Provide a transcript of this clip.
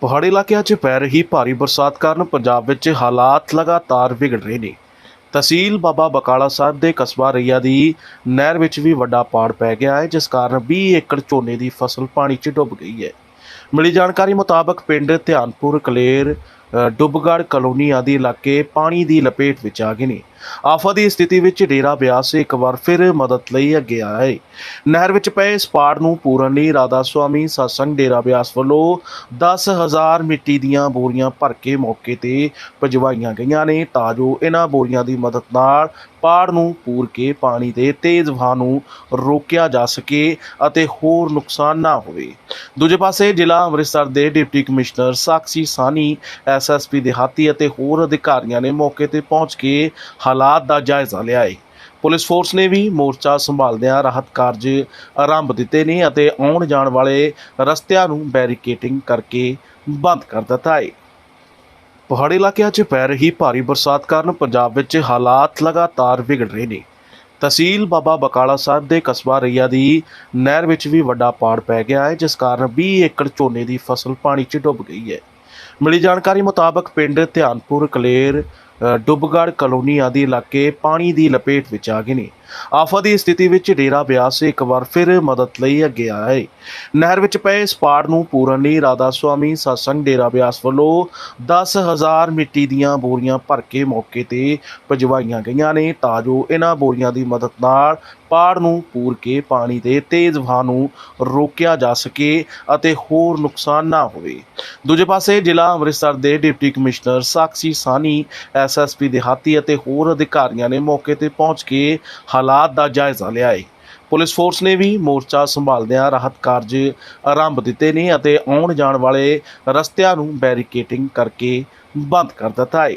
ਪਹਾੜੀ ਇਲਾਕਿਆਂ 'ਚ ਪੈ ਰਹੀ ਭਾਰੀ ਬਰਸਾਤ ਕਾਰਨ ਪੰਜਾਬ ਵਿੱਚ ਹਾਲਾਤ ਲਗਾਤਾਰ ਵਿਗੜ ਰਹੇ ਨੇ। ਤਹਿਸੀਲ ਬਾਬਾ ਬਕਾਲਾ ਸਾਹਿਬ ਦੇ ਕਸਬਾ ਰਈਆ ਦੀ ਨਹਿਰ ਵਿੱਚ ਵੀ ਵੱਡਾ ਪਾੜ ਪੈ ਗਿਆ ਹੈ ਜਿਸ ਕਾਰਨ 20 ਏਕੜ ਝੋਨੇ ਦੀ ਫਸਲ ਪਾਣੀ 'ਚ ਡੁੱਬ ਗਈ ਹੈ। ਮਿਲੀ ਜਾਣਕਾਰੀ ਮੁਤਾਬਕ ਪਿੰਡ ਧਿਆਨਪੁਰ ਕਲੇਰ ਅ, ਡੁੱਬਗੜ੍ਹ ਕਲੋਨੀ ਆਦਿ ਇਲਾਕੇ ਪਾਣੀ ਦੀ ਲਪੇਟ ਵਿੱਚ ਆ ਗਏ ਨੇ। ਆਫਤ ਦੀ ਸਥਿਤੀ ਵਿੱਚ ਡੇਰਾ ਬਿਆਸ ਇੱਕ ਵਾਰ ਫਿਰ ਮਦਦ ਲਈ ਅੱਗੇ ਆਇਆ ਹੈ ਨਹਿਰ ਵਿੱਚ ਪਏ ਇਸ ਪਾੜ ਨੂੰ ਪੂਰਨ ਲਈ ਰਾਧਾ ਸੁਆਮੀ ਸਤਸੰਗ ਡੇਰਾ ਬਿਆਸ ਵੱਲੋਂ 10000 ਮਿੱਟੀ ਦੀਆਂ ਬੋਰੀਆਂ ਭਰ ਕੇ ਮੌਕੇ ਤੇ ਭਜਵਾਈਆਂ ਗਈਆਂ ਨੇ ਤਾਂ ਜੋ ਇਹਨਾਂ ਬੋਰੀਆਂ ਦੀ ਮਦਦ ਨਾਲ ਪਾੜ ਨੂੰ ਪੂਰ ਕੇ ਪਾਣੀ ਦੇ ਤੇਜ਼ ਵਹਾਅ ਨੂੰ ਰੋਕਿਆ ਜਾ ਸਕੇ ਅਤੇ ਹੋਰ ਨੁਕਸਾਨ ਨਾ ਹੋਵੇ। ਦੂਜੇ ਪਾਸੇ ਜ਼ਿਲ੍ਹਾ ਅੰਮ੍ਰਿਤਸਰ ਦੇ deputy commissioner Sakshi Sawhney SSP ਦਿਹਾਤੀ ਅਤੇ ਹੋਰ ਅਧਿਕਾਰੀਆਂ ਨੇ ਮੌਕੇ ਤੇ ਪਹੁੰਚ ਕੇ ਹਾਲਾਤ ਦਾ ਜਾਇਜ਼ਾ ਲਿਆ ਹੈ ਪੁਲਿਸ ਫੋਰਸ ਨੇ ਵੀ ਮੋਰਚਾ ਸੰਭਾਲਦਿਆਂ ਰਾਹਤ ਕਾਰਜ ਆਰੰਭ ਦਿੱਤੇ ਨੇ ਅਤੇ ਆਉਣ ਜਾਣ ਵਾਲੇ ਰਸਤਿਆਂ ਨੂੰ ਬੈਰੀਕੇਟਿੰਗ ਕਰਕੇ ਬੰਦ ਕਰ ਦਿੱਤਾ ਹੈ ਪਹਾੜੀ ਇਲਾਕਿਆਂ 'ਚ ਪੈ ਰਹੀ ਭਾਰੀ ਬਰਸਾਤ ਕਾਰਨ ਪੰਜਾਬ ਵਿੱਚ ਹਾਲਾਤ ਲਗਾਤਾਰ ਵਿਗੜ ਰਹੇ ਨੇ। ਤਹਿਸੀਲ ਬਾਬਾ ਬਕਾਲਾ ਸਾਹਿਬ ਦੇ ਕਸਬਾ ਰਈਆ ਦੀ ਨਹਿਰ ਵਿੱਚ ਵੀ ਵੱਡਾ ਪਾੜ ਪੈ ਗਿਆ ਹੈ ਜਿਸ ਕਾਰਨ 20 ਏਕੜ ਝੋਨੇ ਦੀ ਫਸਲ ਪਾਣੀ 'ਚ ਡੁੱਬ ਗਈ ਹੈ ਮਿਲੀ ਜਾਣਕਾਰੀ ਮੁਤਾਬਕ ਪਿੰਡ ਧਿਆਨਪੁਰ ਕਲੇਰ ਅ, ਡੁੱਬਗੜ੍ਹ ਕਲੋਨੀ ਆਦਿ ਇਲਾਕੇ ਪਾਣੀ ਦੀ ਲਪੇਟ ਵਿੱਚ ਆ ਗਏ ਨੇ। ਆਫਤ ਦੀ ਸਥਿਤੀ ਵਿੱਚ ਡੇਰਾ ਬਿਆਸ ਇੱਕ ਵਾਰ ਫਿਰ ਮਦਦ ਲਈ ਅੱਗੇ ਆਇਆ ਹੈ ਨਹਿਰ ਵਿੱਚ ਪਏ ਇਸ ਪਾੜ ਨੂੰ ਪੂਰਨ ਲਈ ਰਾਧਾ ਸੁਆਮੀ ਸਤਸੰਗ ਡੇਰਾ ਬਿਆਸ ਵੱਲੋਂ 10000 ਮਿੱਟੀ ਦੀਆਂ ਬੋਰੀਆਂ ਭਰ ਕੇ ਮੌਕੇ ਤੇ ਭਜਵਾਈਆਂ ਗਈਆਂ ਨੇ ਤਾਂ ਜੋ ਇਹਨਾਂ ਬੋਰੀਆਂ ਦੀ ਮਦਦ ਨਾਲ ਪਾੜ ਨੂੰ ਪੂਰ ਕੇ ਪਾਣੀ ਦੇ ਤੇਜ਼ ਵਹਾਅ ਨੂੰ ਰੋਕਿਆ ਜਾ ਸਕੇ ਅਤੇ ਹੋਰ ਨੁਕਸਾਨ ਨਾ ਹੋਵੇ। ਦੂਜੇ ਪਾਸੇ ਜ਼ਿਲ੍ਹਾ ਅੰਮ੍ਰਿਤਸਰ ਦੇ deputy commissioner Sakshi Sawhney SSP ਦਿਹਾਤੀ ਅਤੇ ਹੋਰ ਅਧਿਕਾਰੀਆਂ ਨੇ ਮੌਕੇ ਤੇ ਪਹੁੰਚ ਕੇ ਹਾਲਾਤ ਦਾ ਜਾਇਜ਼ਾ ਲਿਆ ਹੈ ਪੁਲਿਸ ਫੋਰਸ ਨੇ ਵੀ ਮੋਰਚਾ ਸੰਭਾਲਦਿਆਂ ਰਾਹਤ ਕਾਰਜ ਆਰੰਭ ਦਿੱਤੇ ਨੇ ਅਤੇ ਆਉਣ ਜਾਣ ਵਾਲੇ ਰਸਤਿਆਂ ਨੂੰ ਬੈਰੀਕੇਟਿੰਗ ਕਰਕੇ ਬੰਦ ਕਰ ਦਿੱਤਾ ਹੈ